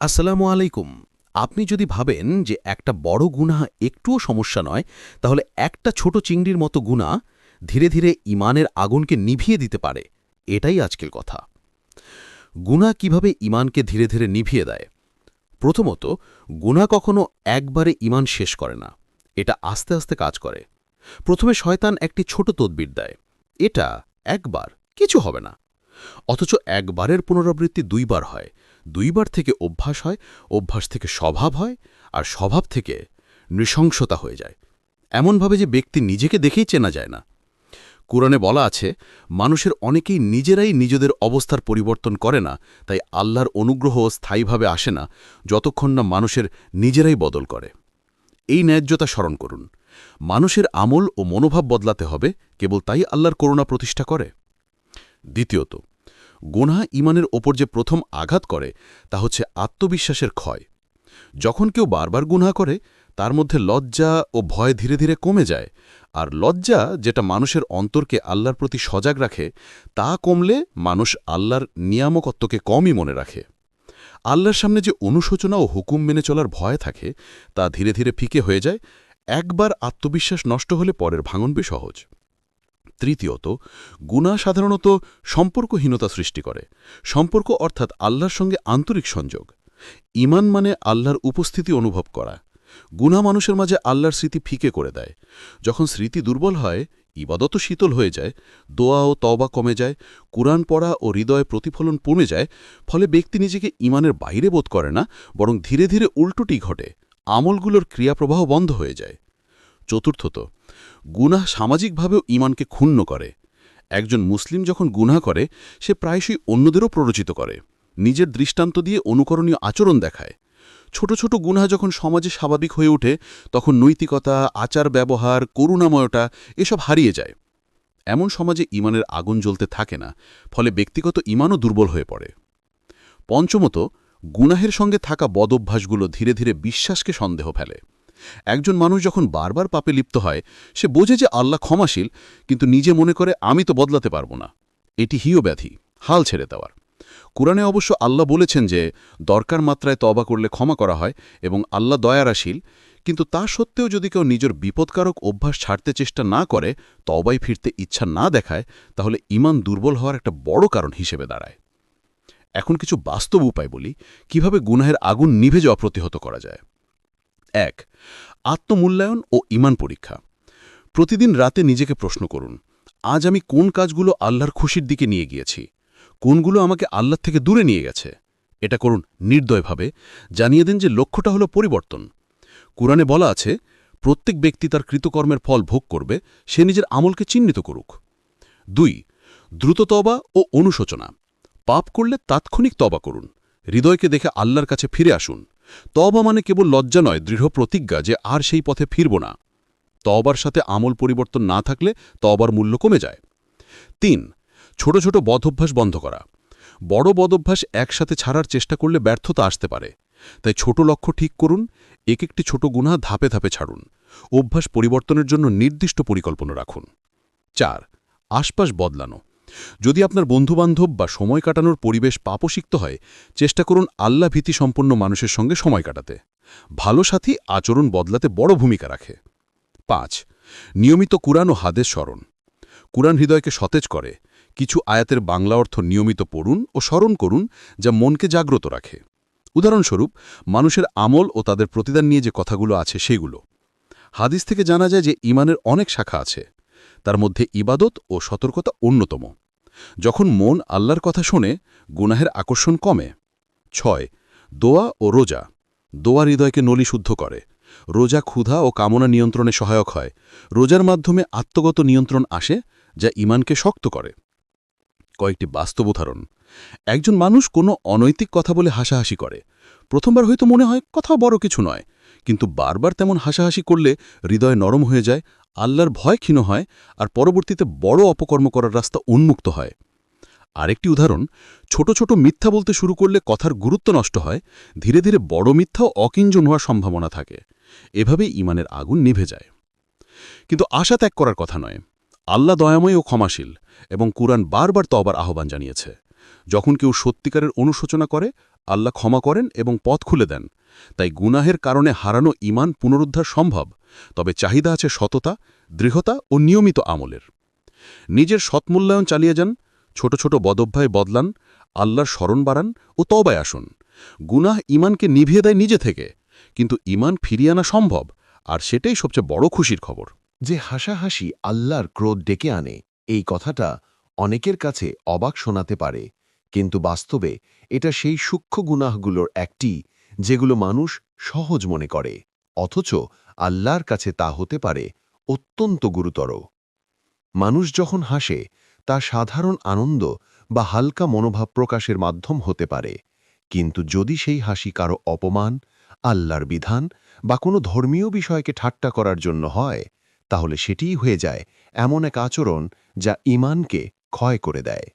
আসসালামু আলাইকুম। আপনি যদি ভাবেন যে একটা বড় গুণা একটুও সমস্যা নয়, তাহলে একটা ছোট চিংড়ির মতো গুণা ধীরে ধীরে ইমানের আগুনকে নিভিয়ে দিতে পারে। এটাই আজকের কথা। গুণা কীভাবে ইমানকে ধীরে ধীরে নিভিয়ে দেয়? প্রথমত গুণা কখনো একবারে ইমান শেষ করে না। এটা আস্তে আস্তে কাজ করে। প্রথমে শয়তান একটি ছোট তদবির দেয়। এটা একবার, কিছু হবে না। অথচ একবারের পুনরাবৃত্তি দুইবার হয়। দুইবার থেকে অভ্যাস হয়, অভ্যাস থেকে স্বভাব হয় আর স্বভাব থেকে নৃশংসতা হয়ে যায়। এমনভাবে যে ব্যক্তি নিজেকে দেখেই চেনা যায় না। কোরআনে বলা আছে, মানুষের অনেকেই নিজেরাই নিজেদের অবস্থার পরিবর্তন করে না, তাই আল্লাহর অনুগ্রহ স্থায়ীভাবে আসে না, যতক্ষণ না মানুষের নিজেরাই বদল করে। এই ন্যায্যতা স্মরণ করুন। মানুষের আমল ও মনোভাব বদলাতে হবে, কেবল তাই আল্লাহর করুণা প্রতিষ্ঠা করে। দ্বিতীয়ত গোনা ইমানের ওপর যে প্রথম আঘাত করে, তা হচ্ছে আত্মবিশ্বাসের ক্ষয়। যখন কেউ বারবার গুনা করে, তার মধ্যে লজ্জা ও ভয় ধীরে ধীরে কমে যায়, আর লজ্জা যেটা মানুষের অন্তরকে আল্লাহর প্রতি সজাগ রাখে, তা কমলে মানুষ আল্লাহর নিয়ামকত্বকে কমই মনে রাখে। আল্লাহর সামনে যে অনুশোচনা ও হুকুম মেনে চলার ভয় থাকে, তা ধীরে ধীরে ফিকে হয়ে যায়, একবার আত্মবিশ্বাস নষ্ট হলে পরের ভাঙনবে সহজ। তৃতীয়ত গুণা সাধারণত সম্পর্কহীনতা সৃষ্টি করে। সম্পর্ক অর্থাৎ আল্লাহর সঙ্গে আন্তরিক সংযোগ। ইমান মানে আল্লাহর উপস্থিতি অনুভব করা। গুণা মানুষের মাঝে আল্লাহর স্মৃতি ফিকে করে দেয়। যখন স্মৃতি দুর্বল হয় ইবাদত শীতল হয়ে যায়, দোয়া ও তবা কমে যায়, কুরআন পড়া ও হৃদয়ে প্রতিফলন কমে যায়, ফলে ব্যক্তি নিজেকে ইমানের বাইরে বোধ করে না, বরং ধীরে ধীরে উল্টোটি ঘটে। আমলগুলোর ক্রিয়াপ্রবাহ বন্ধ হয়ে যায়। চতুর্থত, গুনাহ সামাজিকভাবেও ইমানকে ক্ষুণ্ণ করে। একজন মুসলিম যখন গুনাহ করে, সে প্রায়শই অন্যদেরও প্ররোচিত করে, নিজের দৃষ্টান্ত দিয়ে অনুকরণীয় আচরণ দেখায়। ছোট ছোট গুনাহ যখন সমাজে স্বাভাবিক হয়ে ওঠে, তখন নৈতিকতা, আচার ব্যবহার, করুণাময়তা এসব হারিয়ে যায়। এমন সমাজে ইমানের আগুন জ্বলতে থাকে না, ফলে ব্যক্তিগত ইমানও দুর্বল হয়ে পড়ে। পঞ্চমত, গুনাহের সঙ্গে থাকা বদভ্যাসগুলো ধীরে ধীরে বিশ্বাসকে সন্দেহ ফেলে। একজন মানুষ যখন বারবার পাপে লিপ্ত হয়, সে বোঝে যে আল্লাহ ক্ষমাশীল, কিন্তু নিজে মনে করে, আমি তো বদলাতে পারব না। এটি হিও ব্যাধি, হাল ছেড়ে দেওয়ার। কোরআনে অবশ্য আল্লাহ বলেছেন যে, দরকার মাত্রায় তবা করলে ক্ষমা করা হয় এবং আল্লাহ দয়ারাশীল, কিন্তু তা সত্ত্বেও যদি কেউ নিজের বিপদকারক অভ্যাস ছাড়তে চেষ্টা না করে তবাই ফিরতে ইচ্ছা না দেখায়, তাহলে ইমান দুর্বল হওয়ার একটা বড় কারণ হিসেবে দাঁড়ায়। এখন কিছু বাস্তব উপায় বলি, কীভাবে গুনাহের আগুন নিভে যাওয়া প্রতিহত করা যায়। এক, আত্মমূল্যায়ন ও ইমান পরীক্ষা। প্রতিদিন রাতে নিজেকে প্রশ্ন করুন, আজ আমি কোন কাজগুলো আল্লাহর খুশির দিকে নিয়ে গিয়েছি? কোনগুলো আমাকে আল্লাহ থেকে দূরে নিয়ে গেছে? এটা করুন নির্দয়ভাবে, জানিয়ে দেন যে লক্ষ্যটা হলো পরিবর্তন। কোরআনে বলা আছে, প্রত্যেক ব্যক্তি তার কৃতকর্মের ফল ভোগ করবে, সে নিজের আমলকে চিহ্নিত করুক। দুই, দ্রুত তবা ও অনুশোচনা। পাপ করলে তাৎক্ষণিক তবা করুন। হৃদয়কে দেখে আল্লাহর কাছে ফিরে আসুন। তবা মানে কেবল লজ্জা নয়, দৃঢ় প্রতিজ্ঞা যে আর সেই পথে ফিরব না। তবার সাথে আমল পরিবর্তন না থাকলে তবার মূল্য কমে যায়। তিন, ছোট ছোট বদভ্যাস বন্ধ করা। বড় বদভ্যাস একসাথে ছাড়ার চেষ্টা করলে ব্যর্থতা আসতে পারে। তাই ছোট লক্ষ্য ঠিক করুন এক একটি ছোট গুণা ধাপে ধাপে ছাড়ুন। অভ্যাস পরিবর্তনের জন্য নির্দিষ্ট পরিকল্পনা রাখুন। চার, আশপাশ বদলানো। যদি আপনার বন্ধুবান্ধব বা সময় কাটানোর পরিবেশ পাপসিক্ত হয়, চেষ্টা করুন আল্লাহ ভীতি সম্পন্ন মানুষের সঙ্গে সময় কাটাতে। ভালো সাথী আচরণ বদলাতে বড় ভূমিকা রাখে। পাঁচ, নিয়মিত কুরআন ও হাদের স্মরণ। কুরআন হৃদয়কে সতেজ করে। কিছু আয়াতের বাংলা অর্থ নিয়মিত পড়ুন ও স্মরণ করুন যা মনকে জাগ্রত রাখে। উদাহরণস্বরূপ, মানুষের আমল ও তাদের প্রতিদান নিয়ে যে কথাগুলো আছে সেগুলো। হাদিস থেকে জানা যায় যে ইমানের অনেক শাখা আছে। তার মধ্যে ইবাদত ও সতর্কতা অন্যতম। যখন মন আল্লাহর কথা শোনে, গুনাহের আকর্ষণ কমে। ছয়, দোয়া ও রোজা। দোয়া হৃদয়কে নলি শুদ্ধ করে। রোজা ক্ষুধা ও কামনা নিয়ন্ত্রণে সহায়ক হয়। রোজার মাধ্যমে আত্মগত নিয়ন্ত্রণ আসে, যা ইমানকে শক্ত করে। কয়েকটি বাস্তব উদাহরণ। একজন মানুষ কোনো অনৈতিক কথা বলে হাসাহাসি করে। প্রথমবার হয়তো মনে হয় কথা বড় কিছু নয়। কিন্তু বারবার তেমন হাসাহাসি করলে হৃদয় নরম হয়ে যায়, আল্লাহর ভয় ক্ষীণ হয়, আর পরবর্তীতে বড় অপকর্ম করার রাস্তা উন্মুক্ত হয়। আরেকটি উদাহরণ, ছোট ছোট মিথ্যা বলতে শুরু করলে কথার গুরুত্ব নষ্ট হয়, ধীরে ধীরে বড় মিথ্যাও অকিঞ্জন হওয়ার সম্ভাবনা থাকে। এভাবেই ইমানের আগুন নিভে যায়। কিন্তু আশা ত্যাগ করার কথা নয়। আল্লাহ দয়াময় ও ক্ষমাশীল এবং কুরআন বারবার তবার আহ্বান জানিয়েছে। যখন কেউ সত্যিকারের অনুশোচনা করে, আল্লাহ ক্ষমা করেন এবং পথ খুলে দেন। তাই গুনাহের কারণে হারানো ইমান পুনরুদ্ধার সম্ভব, তবে চাহিদা আছে সততা, দৃঢ়তা ও নিয়মিত আমলের। নিজের সৎমূল্যায়ন চালিয়ে যান, ছোট ছোট বদভ্যায় বদলান, আল্লাহর স্মরণ বাড়ান ও তবায় আসুন। গুনাহ ইমানকে নিভিয়ে দেয় নিজে থেকে, কিন্তু ইমান ফিরিয়ে আনা সম্ভব, আর সেটাই সবচেয়ে বড় খুশির খবর। যে হাসাহাসি আল্লাহর ক্রোধ ডেকে আনে, এই কথাটা অনেকের কাছে অবাক শোনাতে পারে। কিন্তু বাস্তবে এটা সেই সূক্ষ্ম গুনাহগুলোর একটি যেগুলো মানুষ সহজ মনে করে, অথচ আল্লাহর কাছে তা হতে পারে অত্যন্ত গুরুতর। মানুষ যখন হাসে, তা সাধারণ আনন্দ বা হালকা মনোভাব প্রকাশের মাধ্যম হতে পারে, কিন্তু যদি সেই হাসি কারও অপমান, আল্লাহর বিধান বা কোনো ধর্মীয় বিষয়কে ঠাট্টা করার জন্য হয়, তাহলে সেটিই হয়ে যায় এমন এক আচরণ যা ইমানকে ক্ষয় করে দেয়।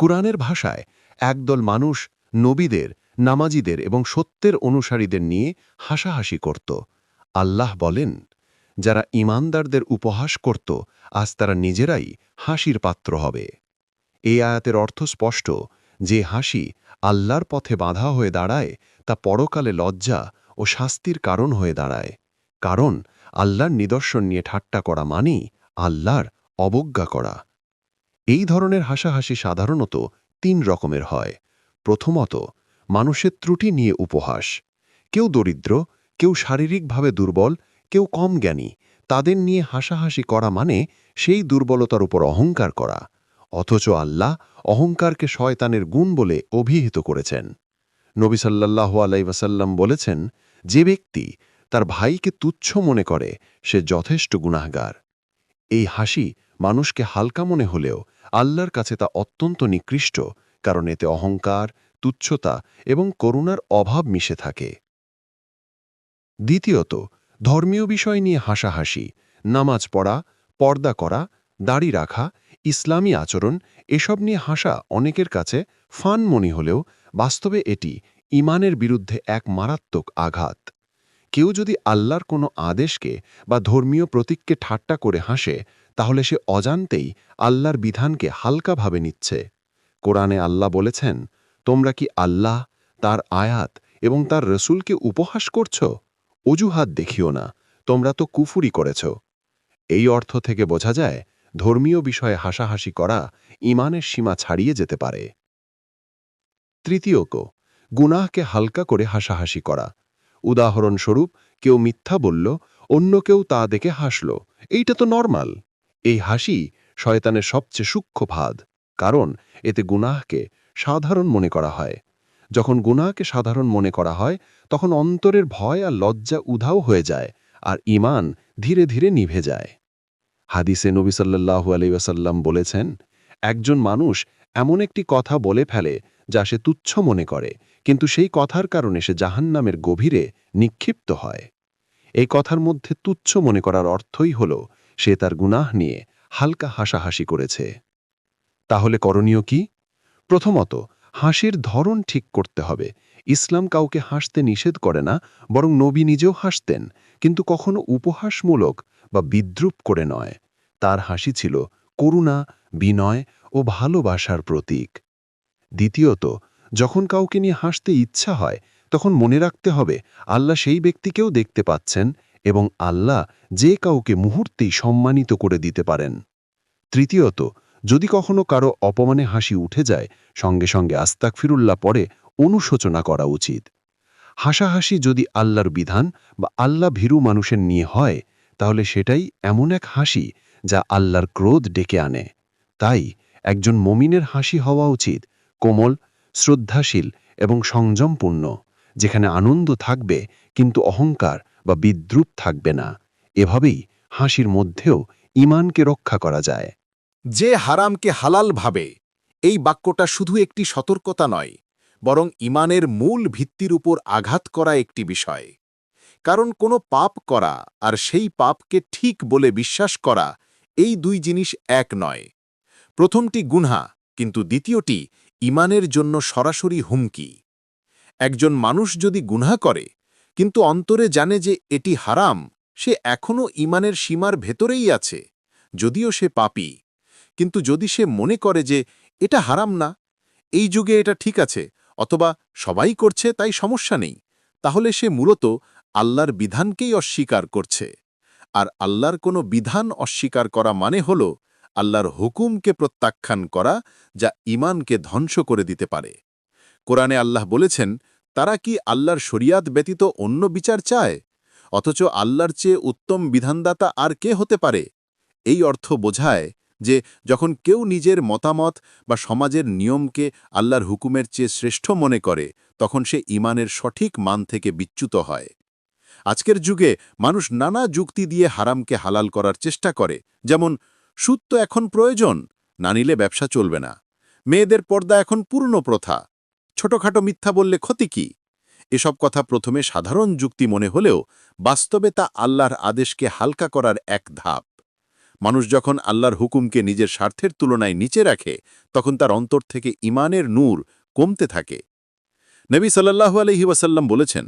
কুরআনের ভাষায় একদল মানুষ নবীদের, নামাজিদের এবং সত্যের অনুসারীদের নিয়ে হাসাহাসি করত। আল্লাহ বলেন, যারা ইমানদারদের উপহাস করত, আজ তারা নিজেরাই হাসির পাত্র হবে। এই আয়াতের অর্থ স্পষ্ট, যে হাসি আল্লাহর পথে বাধা হয়ে দাঁড়ায়, তা পরকালে লজ্জা ও শাস্তির কারণ হয়ে দাঁড়ায়। কারণ আল্লাহর নিদর্শন নিয়ে ঠাট্টা করা মানেই আল্লাহর অবজ্ঞা করা। এই ধরনের হাসাহাসি সাধারণত তিন রকমের হয়। প্রথমত, মানুষের ত্রুটি নিয়ে উপহাস। কেউ দরিদ্র, কেউ শারীরিকভাবে দুর্বল, কেউ কম জ্ঞানী। তাদের নিয়ে হাসাহাসি করা মানে সেই দুর্বলতার উপর অহংকার করা। অথচ আল্লাহ অহংকারকে শয়তানের গুণ বলে অভিহিত করেছেন। নবী সাল্লাল্লাহু আলাইসাল্লাম বলেছেন, যে ব্যক্তি তার ভাইকে তুচ্ছ মনে করে, সে যথেষ্ট গুনাহগার। এই হাসি মানুষকে হালকা মনে হলেও আল্লাহর কাছে তা অত্যন্ত নিকৃষ্ট, কারণ এতে অহংকার, তুচ্ছতা এবং করুণার অভাব মিশে থাকে। দ্বিতীয়ত, ধর্মীয় বিষয় নিয়ে হাসাহাসি, নামাজ পড়া, পর্দা করা, দাড়ি রাখা, ইসলামী আচরণ এসব নিয়ে হাসা অনেকের কাছে ফান মনে হলেও বাস্তবে এটি ইমানের বিরুদ্ধে এক মারাত্মক আঘাত। কেউ যদি আল্লাহর কোনো আদেশকে বা ধর্মীয় প্রতীককে ঠাট্টা করে হাসে তাহলে সে অজান্তেই আল্লাহর বিধানকে হালকাভাবে নিচ্ছে। কোরআনে আল্লাহ বলেছেন, তোমরা কি আল্লাহ, তার আয়াত এবং তার রসুলকে উপহাস করছ? অজুহাত দেখিও না, তোমরা তো কুফুরি করেছ। এই অর্থ থেকে বোঝা যায়, ধর্মীয় বিষয়ে হাসাহাসি করা ইমানের সীমা ছাড়িয়ে যেতে পারে। তৃতীয়ত গুনাহকে হালকা করে হাসাহাসি করা। উদাহরণস্বরূপ, কেউ মিথ্যা বলল, অন্য কেউ তা দেখে হাসল। এইটা তো নর্মাল। এই হাসি শয়তানের সবচেয়ে সূক্ষ্ম ভাদ, কারণ এতে গুনাহকে সাধারণ মনে করা হয়। যখন গুনাহকে সাধারণ মনে করা হয়, তখন অন্তরের ভয় আর লজ্জা উধাও হয়ে যায় আর ইমান ধীরে ধীরে নিভে যায়। হাদিসে নবী সাল্লাহু আলাইসাল্লাম বলেছেন, একজন মানুষ এমন একটি কথা বলে ফেলে যা সে তুচ্ছ মনে করে, কিন্তু সেই কথার কারণে সে জাহান্নামের গভীরে নিক্ষিপ্ত হয়। এই কথার মধ্যে তুচ্ছ মনে করার অর্থই হল সে তার গুনাহ নিয়ে হালকা হাসাহাসি করেছে। তাহলে করণীয় কি? প্রথমত, হাসির ধরন ঠিক করতে হবে। ইসলাম কাউকে হাসতে নিষেধ করে না, বরং নবী নিজেও হাসতেন, কিন্তু কখনো উপহাসমূলক বা বিদ্রুপ করে নয়। তার হাসি ছিল করুণা, বিনয় ও ভালোবাসার প্রতীক। দ্বিতীয়ত, যখন কাউকে নিয়ে হাসতে ইচ্ছা হয়, তখন মনে রাখতে হবে, আল্লাহ সেই ব্যক্তিকেও দেখতে পাচ্ছেন এবং আল্লাহ যে কাউকে মুহূর্তেই সম্মানিত করে দিতে পারেন। তৃতীয়ত, যদি কখনো কারও অপমানে হাসি উঠে যায়, সঙ্গে সঙ্গে আস্তাক ফিরুল্লাহ পরে অনুশোচনা করা উচিত। হাসাহাসি যদি আল্লাহর বিধান বা আল্লাহ ভীরু মানুষের নিয়ে হয়, তাহলে সেটাই এমন এক হাসি যা আল্লাহর ক্রোধ ডেকে আনে। তাই একজন মমিনের হাসি হওয়া উচিত, কোমল, শ্রদ্ধাশীল এবং সংযমপূর্ণ, যেখানে আনন্দ থাকবে কিন্তু অহংকার বা বিদ্রুপ থাকবে না। এভাবেই হাসির মধ্যেও ইমানকে রক্ষা করা যায়। যে হারামকে হালাল ভাবে, এই বাক্যটা শুধু একটি সতর্কতা নয়, বরং ইমানের মূল ভিত্তির উপর আঘাত করা একটি বিষয়। কারণ কোনো পাপ করা আর সেই পাপকে ঠিক বলে বিশ্বাস করা এই দুই জিনিস এক নয়। প্রথমটি গুনহা, কিন্তু দ্বিতীয়টি ইমানের জন্য সরাসরি হুমকি। একজন মানুষ যদি গুনহা করে কিন্তু অন্তরে জানে যে এটি হারাম, সে এখনও ইমানের সীমার ভেতরেই আছে, যদিও সে পাপি। কিন্তু যদি সে মনে করে যে এটা হারাম না, এই যুগে এটা ঠিক আছে, অথবা সবাই করছে তাই সমস্যা নেই, তাহলে সে মূলত আল্লাহর বিধানকেই অস্বীকার করছে। আর আল্লাহর কোনো বিধান অস্বীকার করা মানে হল আল্লাহর হুকুমকে প্রত্যাখ্যান করা যা ইমানকে ধ্বংস করে দিতে পারে। কোরআনে আল্লাহ বলেছেন তারা কি আল্লাহর শরিয়াত ব্যতীত অন্য বিচার চায়? অথচ আল্লাহর চেয়ে উত্তম বিধানদাতা আর কে হতে পারে? এই অর্থ বোঝায় যে, যখন কেউ নিজের মতামত বা সমাজের নিয়মকে আল্লাহর হুকুমের চেয়ে শ্রেষ্ঠ মনে করে, তখন সে ইমানের সঠিক মান থেকে বিচ্যুত হয়। আজকের যুগে মানুষ নানা যুক্তি দিয়ে হারামকে হালাল করার চেষ্টা করে, যেমন, সুদ তো এখন প্রয়োজন, না নিলে ব্যবসা চলবে না। মেয়েদের পর্দা এখন পূর্ণ প্রথা। ছোটখাটো মিথ্যা বললে ক্ষতি কি? এসব কথা প্রথমে সাধারণ যুক্তি মনে হলেও বাস্তবে তা আল্লাহর আদেশকে হালকা করার এক ধাপ। মানুষ যখন আল্লাহর হুকুমকে নিজের স্বার্থের তুলনায় নিচে রাখে, তখন তার অন্তর থেকে ইমানের নূর কমতে থাকে। নবী সাল্লাহু আলহি ওয়াসাল্লাম বলেছেন,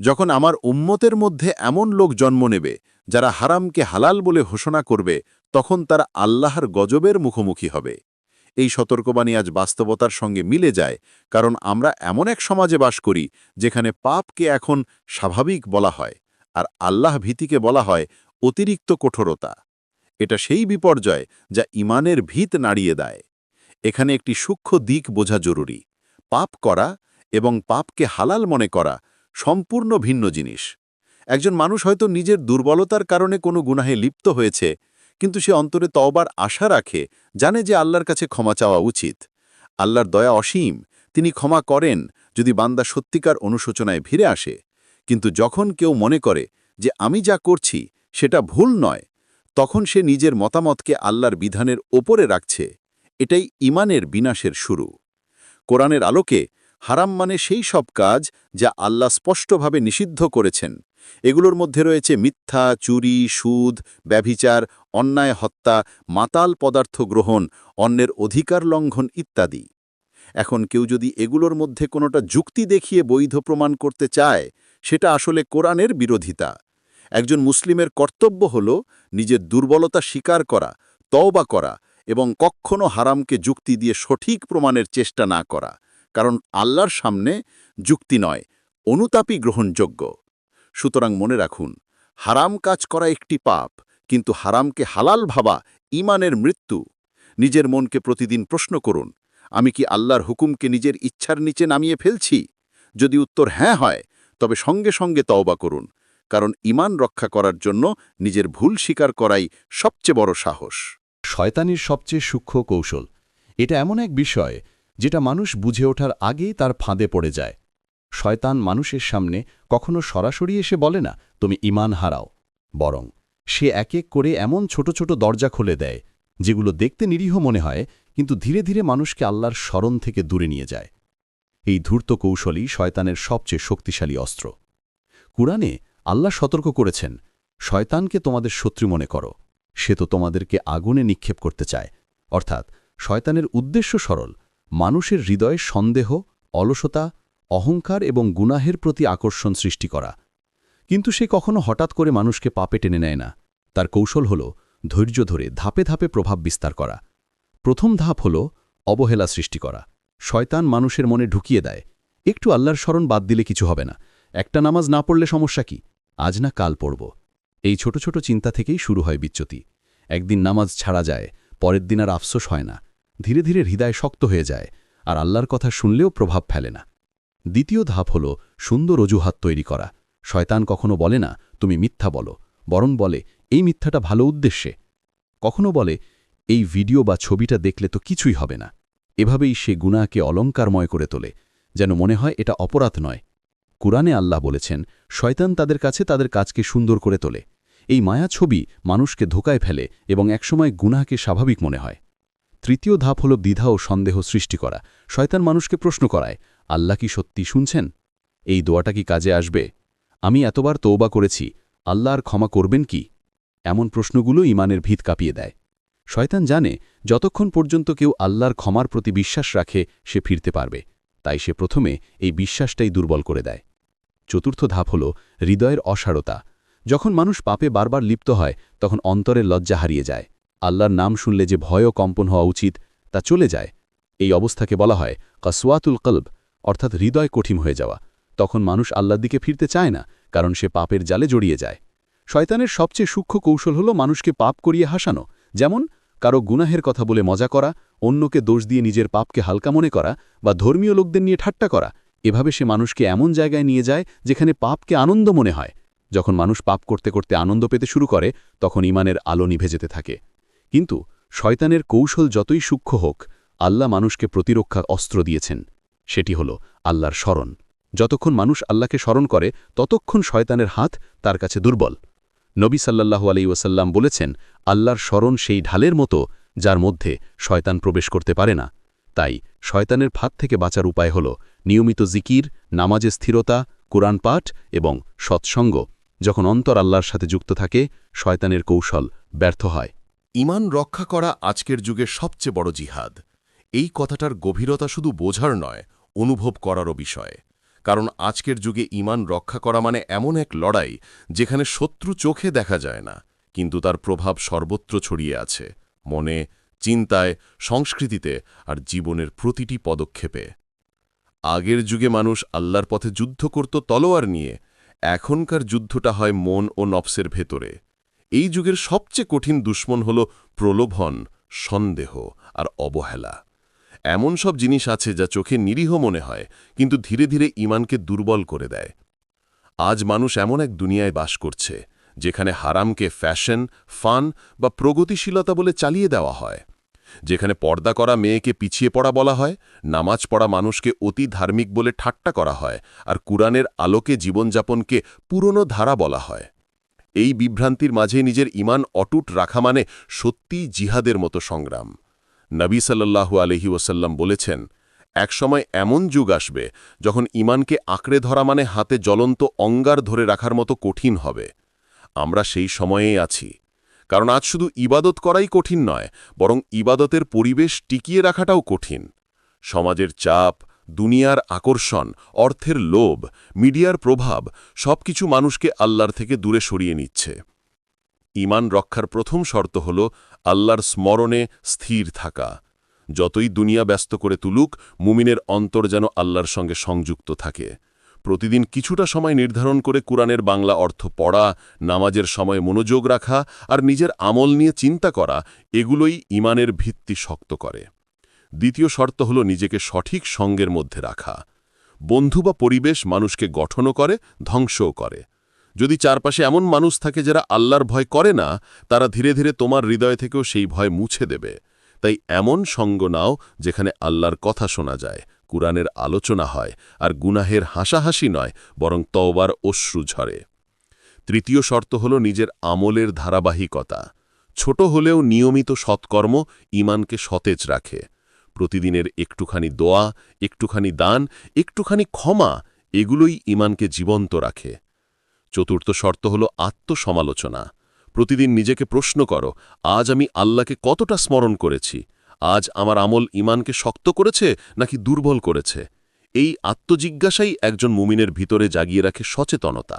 যখন আমার উম্মতের মধ্যে এমন লোক জন্ম নেবে, যারা হারামকে হালাল বলে ঘোষণা করবে, তখন তারা আল্লাহর গজবের মুখোমুখি হবে। এই সতর্কবাণী আজ বাস্তবতার সঙ্গে মিলে যায়, কারণ আমরা এমন এক সমাজে বাস করি, যেখানে পাপকে এখন স্বাভাবিক বলা হয়, আর আল্লাহ ভীতিকে বলা হয় অতিরিক্ত কঠোরতা। এটা সেই বিপর্যয় যা ইমানের ভিত নাড়িয়ে দেয়। এখানে একটি সূক্ষ্ম দিক বোঝা জরুরি, পাপ করা এবং পাপকে হালাল মনে করা সম্পূর্ণ ভিন্ন জিনিস। একজন মানুষ হয়তো নিজের দুর্বলতার কারণে কোনো গুনাহে লিপ্ত হয়েছে কিন্তু সে অন্তরে তওবার আশা রাখে, জানে যে আল্লাহর কাছে ক্ষমা চাওয়া উচিত। আল্লাহর দয়া অসীম, তিনি ক্ষমা করেন যদি বান্দা সত্যিকার অনুশোচনায় ফিরে আসে। কিন্তু যখন কেউ মনে করে যে আমি যা করছি, সেটা ভুল নয়, তখন সে নিজের মতামতকে আল্লাহর বিধানের ওপরে রাখছে। এটাই ইমানের বিনাশের শুরু। কোরআনের আলোকে হারাম মানে সেই সব কাজ যা আল্লাহ স্পষ্টভাবে নিষিদ্ধ করেছেন। এগুলোর মধ্যে রয়েছে মিথ্যা, চুরি, সুদ, ব্যভিচার, অন্যায় হত্যা, মাতাল পদার্থ গ্রহণ, অন্যের অধিকার লঙ্ঘন ইত্যাদি। এখন কেউ যদি এগুলোর মধ্যে কোনোটা যুক্তি দেখিয়ে বৈধ প্রমাণ করতে চায়, সেটা আসলে কোরআনের বিরোধিতা। একজন মুসলিমের কর্তব্য হল নিজের দুর্বলতা স্বীকার করা, তওবা করা এবং কখনো হারামকে যুক্তি দিয়ে সঠিক প্রমাণের চেষ্টা না করা। কারণ আল্লাহর সামনে যুক্তি নয়, অনুতাপই গ্রহণযোগ্য। সুতরাং মনে রাখুন, হারাম কাজ করা একটি পাপ, কিন্তু হারামকে হালাল ভাবা ইমানের মৃত্যু। নিজের মনকে প্রতিদিন প্রশ্ন করুন, আমি কি আল্লাহর হুকুমকে নিজের ইচ্ছার নিচে নামিয়ে ফেলছি? যদি উত্তর হ্যাঁ হয়, তবে সঙ্গে সঙ্গে তওবা করুন, কারণ ইমান রক্ষা করার জন্য নিজের ভুল স্বীকার করাই সবচেয়ে বড় সাহস। শয়তানির সবচেয়ে সূক্ষ্ম কৌশল। এটা এমন এক বিষয় যেটা মানুষ বুঝে ওঠার আগেই তার ফাঁদে পড়ে যায়। শয়তান মানুষের সামনে কখনো সরাসরি এসে বলে না, তুমি ইমান হারাও। বরং সে এক এক করে এমন ছোট ছোট দরজা খুলে দেয়, যেগুলো দেখতে নিরীহ মনে হয়, কিন্তু ধীরে ধীরে মানুষকে আল্লাহর স্মরণ থেকে দূরে নিয়ে যায়। এই ধূর্ত কৌশলই শয়তানের সবচেয়ে শক্তিশালী অস্ত্র। কুরআনে আল্লাহ সতর্ক করেছেন, শয়তানকে তোমাদের শত্রু মনে করো, সে তো তোমাদেরকে আগুনে নিক্ষেপ করতে চায়। অর্থাৎ শয়তানের উদ্দেশ্য সরল মানুষের হৃদয়ে সন্দেহ, অলসতা, অহংকার এবং গুনাহের প্রতি আকর্ষণ সৃষ্টি করা। কিন্তু সে কখনো হঠাৎ করে মানুষকে পাপে টেনে নেয় না। তার কৌশল হল ধৈর্য ধরে ধাপে ধাপে প্রভাব বিস্তার করা। প্রথম ধাপ হল অবহেলা সৃষ্টি করা। শয়তান মানুষের মনে ঢুকিয়ে দেয়, একটু আল্লাহর স্মরণ বাদ দিলে কিছু হবে না। একটা নামাজ না পড়লে সমস্যা কি? আজ না কাল পড়ব। এই ছোট ছোট চিন্তা থেকেই শুরু হয় বিচ্যুতি। একদিন নামাজ ছাড়া যায়, পরের দিন আর আফসোস হয় না। ধীরে ধীরে হৃদয় শক্ত হয়ে যায় আর আল্লাহর কথা শুনলেও প্রভাব ফেলে না। দ্বিতীয় ধাপ হল সুন্দর অজুহাত তৈরি করা। শয়তান কখনো বলে না, তুমি মিথ্যা বলো। বরং বলে, এই মিথ্যাটা ভালো উদ্দেশ্যে। কখনো বলে, এই ভিডিও বা ছবিটা দেখলে তো কিছুই হবে না। এভাবেই সে গুনাকে অলঙ্কারময় করে তোলে, যেন মনে হয় এটা অপরাধ নয়। কুরআনে আল্লাহ বলেছেন, শয়তান তাদের কাছে তাদের কাজকে সুন্দর করে তোলে। এই মায়া ছবি মানুষকে ধোকায় ফেলে এবং একসময় গুনাহকে স্বাভাবিক মনে হয়। তৃতীয় ধাপ হল দ্বিধা ও সন্দেহ সৃষ্টি করা। শয়তান মানুষকে প্রশ্ন করায়, আল্লাহ কি সত্যি শুনছেন? এই দোয়াটা কি কাজে আসবে? আমি এতবার তৌবা করেছি আল্লাহর ক্ষমা করবেন কি? এমন প্রশ্নগুলো ইমানের ভিত কাঁপিয়ে দেয়। শয়তান জানে, যতক্ষণ পর্যন্ত কেউ আল্লাহর ক্ষমার প্রতি বিশ্বাস রাখে, সে ফিরতে পারবে। তাই সে প্রথমে এই বিশ্বাসটাই দুর্বল করে দেয়। চতুর্থ ধাপ হল হৃদয়ের অসারতা। যখন মানুষ পাপে বারবার লিপ্ত হয়, তখন অন্তরের লজ্জা হারিয়ে যায়। আল্লাহর নাম শুনলে যে ভয় কম্পন হওয়া উচিত, তা চলে যায়। এই অবস্থাকে বলা হয় কাসওয়াতুল কলব, অর্থাৎ হৃদয় কঠিন হয়ে যাওয়া। তখন মানুষ আল্লাহর দিকে ফিরতে চায় না, কারণ সে পাপের জালে জড়িয়ে যায়। শয়তানের সবচেয়ে সূক্ষ্ম কৌশল হল মানুষকে পাপ করিয়ে হাসানো। যেমন, কারও গুনাহের কথা বলে মজা করা, অন্যকে দোষ দিয়ে নিজের পাপকে হালকা মনে করা বা ধর্মীয় লোকদের নিয়ে ঠাট্টা করা। এভাবে সে মানুষকে এমন জায়গায় নিয়ে যায় যেখানে পাপকে আনন্দ মনে হয়। যখন মানুষ পাপ করতে করতে আনন্দ পেতে শুরু করে, তখন ইমানের আলো নিভে যেতে থাকে। কিন্তু শয়তানের কৌশল যতই সূক্ষ্ম হোক, আল্লাহ মানুষকে প্রতিরক্ষা অস্ত্র দিয়েছেন। সেটি হল আল্লাহর স্মরণ। যতক্ষণ মানুষ আল্লাহকে স্মরণ করে, ততক্ষণ শয়তানের হাত তার কাছে দুর্বল। নবী সাল্লাল্লাহু আলাই ওয়াসাল্লাম বলেছেন, আল্লাহর স্মরণ সেই ঢালের মতো, যার মধ্যে শয়তান প্রবেশ করতে পারে না। তাই শয়তানের ফাঁদ থেকে বাঁচার উপায় হল নিয়মিত জিকির নামাজে স্থিরতা, কোরআন পাঠ এবং সৎসঙ্গ। যখন অন্তর আল্লাহর সাথে যুক্ত থাকে, শয়তানের কৌশল ব্যর্থ হয়। ইমান রক্ষা করা আজকের যুগের সবচেয়ে বড় জিহাদ। এই কথাটার গভীরতা শুধু বোঝার নয়, অনুভব করারও বিষয়। কারণ আজকের যুগে ইমান রক্ষা করা মানে এমন এক লড়াই যেখানে শত্রু চোখে দেখা যায় না, কিন্তু তার প্রভাব সর্বত্র ছড়িয়ে আছে, মনে, চিন্তায়, সংস্কৃতিতে আর জীবনের প্রতিটি পদক্ষেপে। আগের যুগে মানুষ আল্লাহর পথে যুদ্ধ করত তলোয়ার নিয়ে, এখনকার যুদ্ধটা হয় মন ও নফসের ভেতরে। এই যুগের সবচেয়ে কঠিন দুশ্মন হল প্রলোভন, সন্দেহ আর অবহেলা। এমন সব জিনিস আছে যা চোখে নিরীহ মনে হয়, কিন্তু ধীরে ধীরে ইমানকে দুর্বল করে দেয়। আজ মানুষ এমন এক দুনিয়ায় বাস করছে, যেখানে হারামকে ফ্যাশন, ফান বা প্রগতিশীলতা বলে চালিয়ে দেওয়া হয়। যেখানে পর্দা করা মেয়েকে পিছিয়ে পড়া বলা হয়, নামাজ পড়া মানুষকে অতি ধার্মিক বলে ঠাট্টা করা হয়, আর কুরআনের আলোকে জীবনযাপনকে পুরনো ধারা বলা হয়। এই বিভ্রান্তির মাঝে নিজের ইমান অটুট রাখা মানে সত্যিই জিহাদের মতো সংগ্রাম। নবী সাল্লাল্লাহু আলহি ওসাল্লাম বলেছেন একসময় এমন যুগ আসবে যখন ইমানকে আঁকড়ে ধরা মানে হাতে জ্বলন্ত অঙ্গার ধরে রাখার মতো কঠিন হবে। আমরা সেই সময়েই আছি। কারণ আজ শুধু ইবাদত করাই কঠিন নয়, বরং ইবাদতের পরিবেশ টিকিয়ে রাখাটাও কঠিন। সমাজের চাপ দুনিয়ার আকর্ষণ, অর্থের লোভ, মিডিয়ার প্রভাব সবকিছু মানুষকে আল্লাহর থেকে দূরে সরিয়ে নিচ্ছে। ইমান রক্ষার প্রথম শর্ত হল আল্লাহর স্মরণে স্থির থাকা। যতই দুনিয়া ব্যস্ত করে তুলুক, মুমিনের অন্তর যেন আল্লাহর সঙ্গে সংযুক্ত থাকে। প্রতিদিন কিছুটা সময় নির্ধারণ করে কুরআনের বাংলা অর্থ পড়া, নামাজের সময় মনোযোগ রাখা আর নিজের আমল নিয়ে চিন্তা করা, এগুলোই ইমানের ভিত্তি শক্ত করে। দ্বিতীয় শর্ত হল নিজেকে সঠিক সঙ্গের মধ্যে রাখা। বন্ধু বা পরিবেশ মানুষকে গঠনও করে, ধ্বংসও করে। যদি চারপাশে এমন মানুষ থাকে যারা আল্লাহর ভয় করে না, তারা ধীরে ধীরে তোমার হৃদয় থেকেও সেই ভয় মুছে দেবে। তাই এমন সঙ্গ নাও যেখানে আল্লাহর কথা শোনা যায়, কুরআনের আলোচনা হয়, আর গুনাহের হাসাহাসি নয়, বরং তওবার অশ্রু ঝরে। তৃতীয় শর্ত হল নিজের আমলের ধারাবাহিকতা। ছোট হলেও নিয়মিত সৎকর্ম ইমানকে সতেজ রাখে। প্রতিদিনের একটুখানি দোয়া, একটুখানি দান, একটুখানি ক্ষমা, এগুলোই ইমানকে জীবন্ত রাখে। চতুর্থ শর্ত হল আত্মসমালোচনা। প্রতিদিন নিজেকে প্রশ্ন করো, আজ আমি আল্লাহকে কতটা স্মরণ করেছি? আজ আমার আমল ইমানকে শক্ত করেছে নাকি দুর্বল করেছে? এই আত্মজিজ্ঞাসাই একজন মুমিনের ভিতরে জাগিয়ে রাখে সচেতনতা।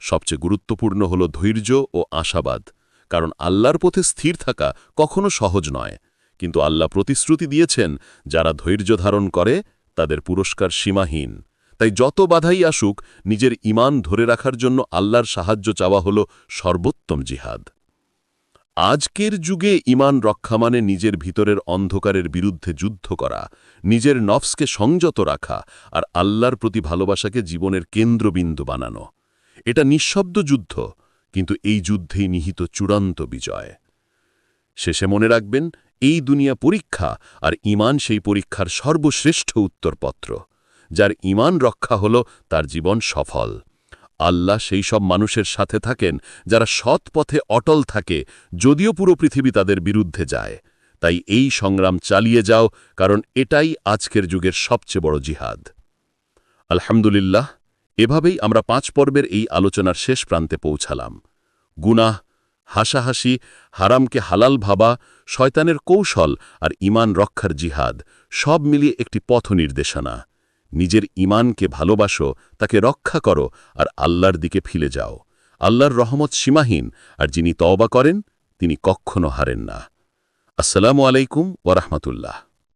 সবচেয়ে গুরুত্বপূর্ণ হল ধৈর্য ও আশাবাদ, কারণ আল্লাহর পথে স্থির থাকা কখনো সহজ নয়। কিন্তু আল্লাহ প্রতিশ্রুতি দিয়েছেন, যারা ধৈর্য ধারণ করে, তাদের পুরস্কার সীমাহীন। তাই যত বাধাই আসুক, নিজের ইমান ধরে রাখার জন্য আল্লাহর সাহায্য চাওয়া হল সর্বোত্তম জিহাদ। আজকের যুগে ইমান রক্ষা মানে নিজের ভিতরের অন্ধকারের বিরুদ্ধে যুদ্ধ করা, নিজের নফসকে সংযত রাখা, আর আল্লাহর প্রতি ভালোবাসাকে জীবনের কেন্দ্রবিন্দু বানানো। এটা নিঃশব্দ যুদ্ধ, কিন্তু এই যুদ্ধেই নিহিত চূড়ান্ত বিজয়। শেষে মনে রাখবেন এই দুনিয়া পরীক্ষা আর ইমান সেই পরীক্ষার সর্বশ্রেষ্ঠ উত্তরপত্র, যার ইমান রক্ষা হল তার জীবন সফল। আল্লাহ সেই সব মানুষের সাথে থাকেন যারা সৎ পথে অটল থাকে, যদিও পুরো পৃথিবী তাদের বিরুদ্ধে যায়। তাই এই সংগ্রাম চালিয়ে যাও, কারণ এটাই আজকের যুগের সবচেয়ে বড় জিহাদ। আলহামদুলিল্লাহ, এভাবেই আমরা পাঁচ পর্বের এই আলোচনার শেষ প্রান্তে পৌঁছালাম। গুনাহ হাসাহাসি, হারামকে হালাল ভাবা, শয়তানের কৌশল আর ইমান রক্ষার জিহাদ, সব মিলিয়ে একটি পথ নির্দেশনা নিজের ইমানকে ভালোবাসো, তাকে রক্ষা করো আর আল্লাহর দিকে ফিলে যাও। আল্লাহর রহমত সীমাহীন, আর যিনি তওবা করেন, তিনি কক্ষণও হারেন না। আসসালামু আলাইকুম ওরহমতুল্লাহ